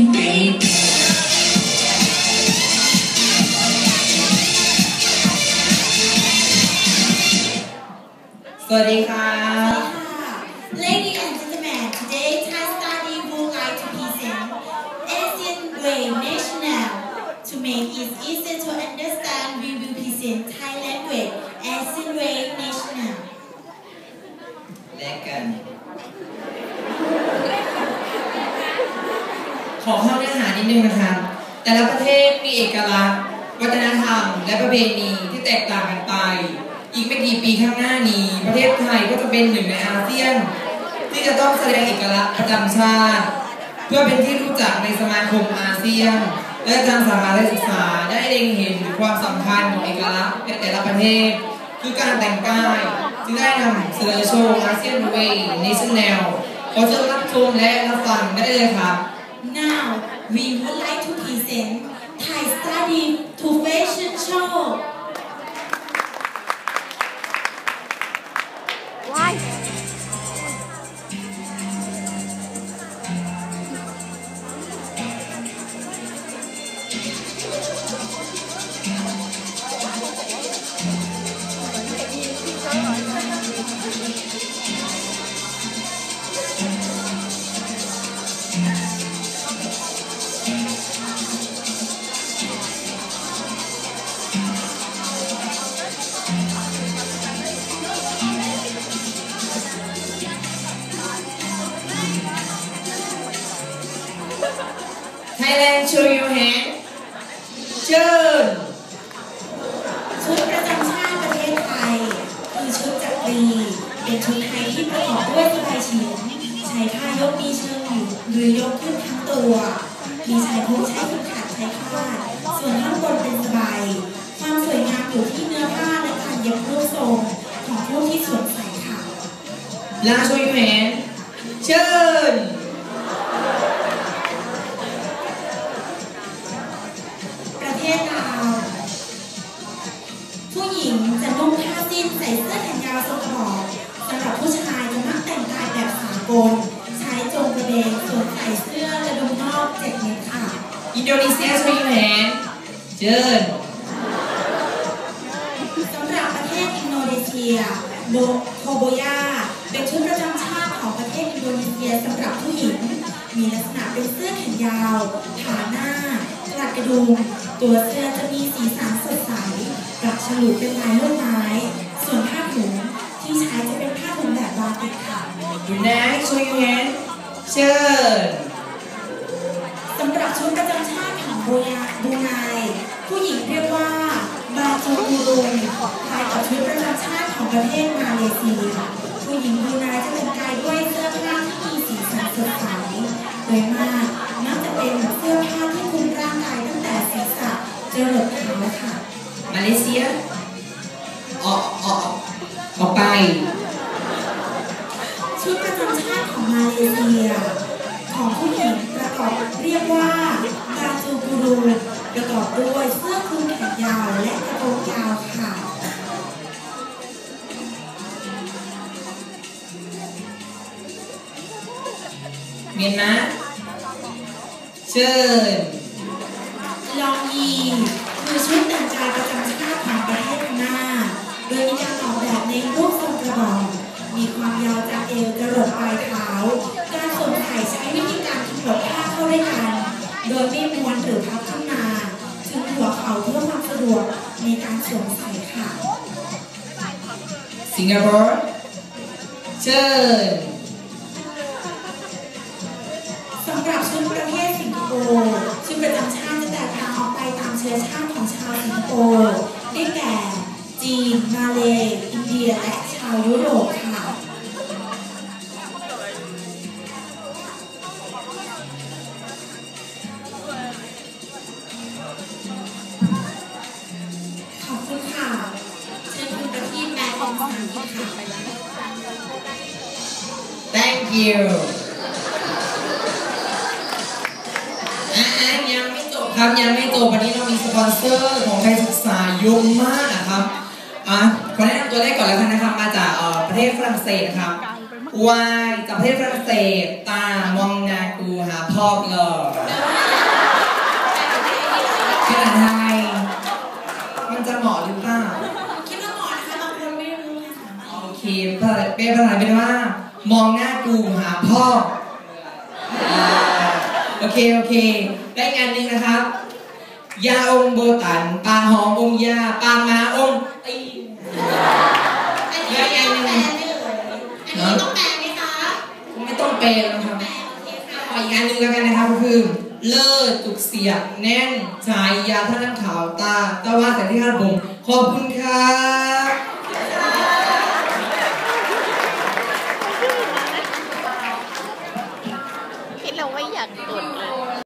สวัสดีค่ะ Ladies and gentlemen, today Thai Study would like to present Asian Way National. To make it easier to understand, we will present Thai language Asian Way National. แลกกัน ขอเข้าเนื้อหานิดนึงนะคะแต่ละประเทศมีเอกลักษณ์ วัฒนธรรม และประเพณีที่แตกต่างกันไป อีกไม่กี่ปีข้างหน้านี้ ประเทศไทยก็จะเป็นหนึ่งในอาเซียน ที่จะต้องแสดงเอกลักษณ์ประจำชาติ เพื่อเป็นที่รู้จักในสมาคมอาเซียน และทางสามาศึกษาได้เล็งเห็นถึงความสำคัญของเอกลักษณ์ในแต่ละประเทศ คือการแต่งกาย จึงได้นำเสนอโชว์อาเซียนเวย์ในชั่นแนลขอเชิญรับชมและรับฟังได้เลยครับ Now, we would like to present Thai Study to Fashion Show. Thailand show your hand เชิญชุดประจำชาติประเทศไทย คือชุดจักรีเป็นชุดไทยที่ประกอบด้วยสบายเฉียงใช้ผ้ายกมีเชิงอยู่หรือยกขึ้นทั้งตัว มีชายโครงใช้เข็มขัดใช้คาดส่วนข้างบนเป็นสบายความสวยงามอยู่ที่เนื้อผ้าและการเย็บรูปทรงของผู้ที่สวมใส่ค่ะลา show your hand เชิญ เสื้อแขนยาวทรงขอบสำหรับผู้ชายจะมักแต่งกายแบบสากลใช้จงกระเบนสวมใส่เสื้อกระดุมนอกเจ็ดเม็ดค่ะอินโดนีเซีย show your hand เชิญสำหรับประเทศอินโดนีเซียโบโคโบยาเป็นชุดประจำชาติของประเทศอินโดนีเซียสำหรับผู้หญิง มีลักษณะเป็นเสื้อแขนยาวขาหน้ากลัดกระดุมตัวเสื้อจะมีสีสันสดใสกลักฉลุเป็นลายลวดไม้ส่ ไหน show your hand เชิญสำหรับชุดประจำชาติของบูยาบูไนผู้หญิงเรียกว่าบาจูกูรุงคล้ายกับชุดประจำชาติของประเทศมาเลเซียผู้หญิงบูไนจะแต่งกายด้วยเสื้อผ้าที่มีสีสันสดใสโดยมากมักจะเป็นเสื้อผ้าที่คลุมร่างกายตั้งแต่ศีรษะจรดเท้าค่ะมาเลเซียออกออกออกไป ชุดประจำชาติของมาเลเซีย ของผู้หญิงประกอบเรียกว่าบาจูกูรูประกอบด้วยเสื้อคลุมแขนยาวและกระโปรงยาวค่ะเมียนมาเชิญลองยีคือชุดแต่งกายประจำชาติของประเทศพม่าโดยมีการออกแบบในรูปทรงกระบอก มีความยาวจากเอวจรดปลายเท้า การสวมใส่ใช้วิธีการขมวดผ้าเข้าด้วยกัน โดยไม่ม้วนหรือพับขึ้นมาถึงหัวเข่าเพื่อความสะดวกในการสวมใส่ค่ะ สิงคโปร์เชิญสำหรับชุดประเทศสิงคโปร์ชุดประจำชาติจะแตกต่างออกไปตามเชื้อชาติของชาวสิงคโปร์ได้แก่จีน มาเลย์อินเดีย และชาวยุโรปค่ะ thank you อะยังไม่จบครับ ยังไม่จบวันนี้เรามีสปอนเซอร์ของไทยศึกษาเยอะมากนะครับอะขอแนะนำตัวได้ก่อนแล้วกันนะครับ มาจากอ่อประเทศฝรั่งเศสนะครับวายจากประเทศฝรั่งเศสตามองนากูหาพ่อเลย แปลว่า ภาษาไทย มันจะเหมาะหรือเปล่า คิดว่าเหมาะนะคะบางคนไม่รู้ไงค่ะ โอเคภา ษาเป็นภาษาเป็นว่า มองหน้ากูหาพ่ออโอเค โอเค ได้งานหนึ่งนะครับ ยาอมโบตันปางหอมอมยาปางมาอมตีนอันนี้ต้องแปลไหมเอ่ยอันนี้ต้องแปลไหมคะไม่ต้องแปลแล้วครับขออีกงานหนึ่งแล้วกันนะครับก็คือเลิศจุกเสียงแน่นชายยาท่าน้ำขาวตาตะวันแต่ที่คาดผมขอบคุณครับ